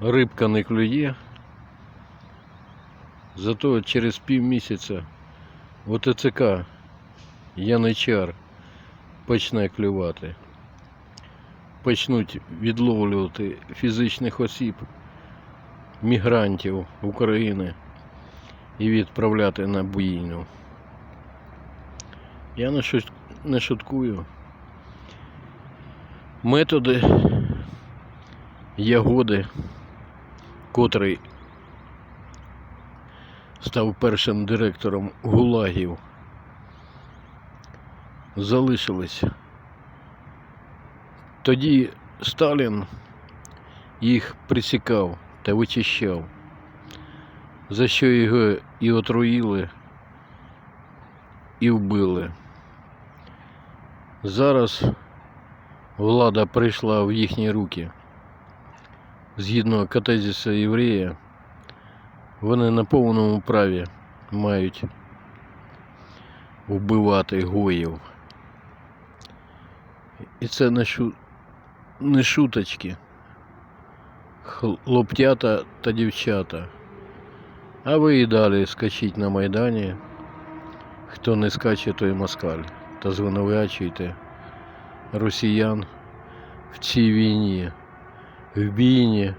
рибка не клює. Зато через пів місяця ОТЦК Яничар почне клювати. Почнуть відловлювати фізичних осіб, мігрантів України і відправляти на буїню. Я не шуткую. Методи Ягоди, котрий став першим директором гулагів, залишились. Тоді Сталін їх присікав та вичищав, за що його і отруїли, і вбили. Зараз влада прийшла в їхні руки. Згідно катезіса єврея, вони на повному праві мають вбивати гоїв. І це не, шу... не шуточки. Хлоптята та дівчата. А ви і далі скачіть на Майдані. Хто не скаче, той москаль. Та звинувачуйте росіян в цій війні, в бійні,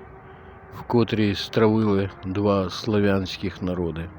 в котрій стравили два славянських народи.